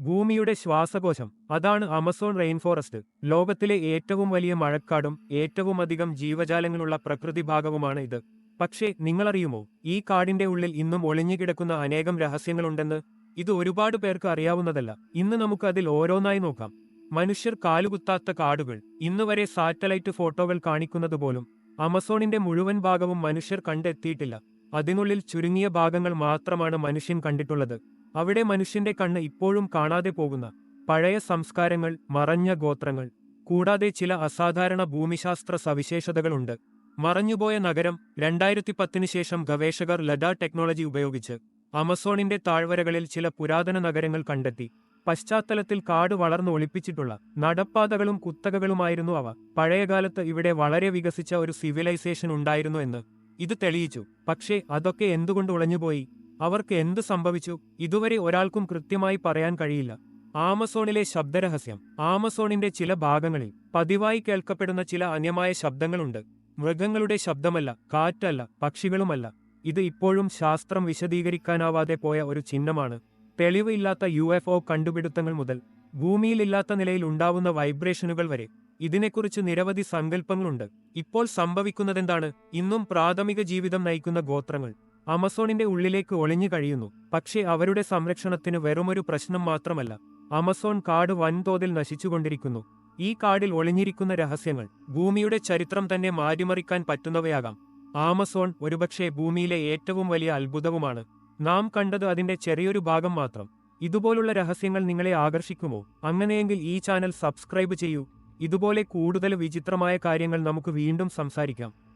ഭൂമിയുടെ ശ്വാസകോശം അതാണ് ആമസോൺ റെയിൻഫോറസ്റ്റ് ലോകത്തിലെ ഏറ്റവും വലിയ മഴക്കാടും ഏറ്റവും അധികം ജീവജാലങ്ങളുള്ള പ്രകൃതി ഭാഗവുമാണ് ഇത്. പക്ഷേ നിങ്ങളറിയുമോ ഈ കാടിന്റെ ഉള്ളിൽ ഇന്നും ഒളിഞ്ഞുകിടക്കുന്ന അനേകം രഹസ്യങ്ങളുണ്ടെന്ന്? ഇത് ഒരുപാട് പേർക്ക് അറിയാവുന്നതല്ല. ഇന്ന് നമുക്ക് അതിൽ ഓരോന്നായി നോക്കാം. മനുഷ്യർ കാലുകുത്താത്ത കാടുകൾ ഇന്ന് വരെ സാറ്റലൈറ്റ് ഫോട്ടോകൾ കാണിക്കുന്നത് പോലും ആമസോണിന്റെ മുഴുവൻ ഭാഗവും മനുഷ്യർ കണ്ടെത്തിയിട്ടില്ല. അതിനുള്ളിൽ ചുരുങ്ങിയ ഭാഗങ്ങൾ മാത്രമാണ് മനുഷ്യൻ കണ്ടിട്ടുള്ളത്. അവിടെ മനുഷ്യന്റെ കണ്ണ് ഇപ്പോഴും കാണാതെ പോകുന്ന പഴയ സംസ്കാരങ്ങൾ മറഞ്ഞ ഗോത്രങ്ങൾ കൂടാതെ ചില അസാധാരണ ഭൂമിശാസ്ത്ര സവിശേഷതകളുണ്ട് മറഞ്ഞുപോയ നഗരം രണ്ടായിരത്തി പത്തിന് ശേഷം ഗവേഷകർ ലഡാ ടെക്നോളജി ഉപയോഗിച്ച് അമസോണിന്റെ താഴ്വരകളിൽ ചില പുരാതന നഗരങ്ങൾ കണ്ടെത്തി. പശ്ചാത്തലത്തിൽ കാട് വളർന്നു ഒളിപ്പിച്ചിട്ടുള്ള നടപ്പാതകളും കുത്തകകളുമായിരുന്നു അവ. പഴയകാലത്ത് ഇവിടെ വളരെ വികസിച്ച ഒരു സിവിലൈസേഷൻ ഉണ്ടായിരുന്നു എന്ന് ഇത് തെളിയിച്ചു. പക്ഷേ അതൊക്കെ എന്തുകൊണ്ട് ഉളഞ്ഞുപോയി അവർക്ക് എന്തു സംഭവിച്ചു? ഇതുവരെ ഒരാൾക്കും കൃത്യമായി പറയാൻ കഴിയില്ല. ആമസോണിലെ ശബ്ദരഹസ്യം. ആമസോണിന്റെ ചില ഭാഗങ്ങളിൽ പതിവായി കേൾക്കപ്പെടുന്ന ചില അന്യമായ ശബ്ദങ്ങളുണ്ട്. മൃഗങ്ങളുടെ ശബ്ദമല്ല കാറ്റല്ല പക്ഷികളുമല്ല. ഇത് ഇപ്പോഴും ശാസ്ത്രം വിശദീകരിക്കാനാവാതെ പോയ ഒരു ചിഹ്നമാണ്. തെളിവ് ഇല്ലാത്ത യു എഫ് ഒ കണ്ടുപിടുത്തങ്ങൾ മുതൽ ഭൂമിയിലില്ലാത്ത നിലയിൽ ഉണ്ടാവുന്ന വൈബ്രേഷനുകൾ വരെ ഇതിനെക്കുറിച്ച് നിരവധി സങ്കല്പങ്ങളുണ്ട്. ഇപ്പോൾ സംഭവിക്കുന്നതെന്താണ്? ഇന്നും പ്രാഥമിക ജീവിതം നയിക്കുന്ന ഗോത്രങ്ങൾ. ആമസോണിന്റെ ഉള്ളിലേക്ക് ഒളിഞ്ഞു കഴിയുന്നു. പക്ഷേ അവരുടെ സംരക്ഷണത്തിന് വെറുമൊരു പ്രശ്നം മാത്രമല്ല. ആമസോൺ കാട് വൻതോതിൽ നശിച്ചുകൊണ്ടിരിക്കുന്നു. ഈ കാടിൽ ഒളിഞ്ഞിരിക്കുന്ന രഹസ്യങ്ങൾ ഭൂമിയുടെ ചരിത്രം തന്നെ മാറ്റിമറിക്കാൻ പറ്റുന്നവയാകാം. ആമസോൺ ഒരുപക്ഷെ ഭൂമിയിലെ ഏറ്റവും വലിയ അത്ഭുതവുമാണ്. നാം കണ്ടത് അതിന്റെ ചെറിയൊരു ഭാഗം മാത്രം. ഇതുപോലുള്ള രഹസ്യങ്ങൾ നിങ്ങളെ ആകർഷിക്കുമോ? അങ്ങനെയെങ്കിൽ ഈ ചാനൽ സബ്സ്ക്രൈബ് ചെയ്യൂ. ഇതുപോലെ കൂടുതൽ വിചിത്രമായ കാര്യങ്ങൾ നമുക്ക് വീണ്ടും സംസാരിക്കാം.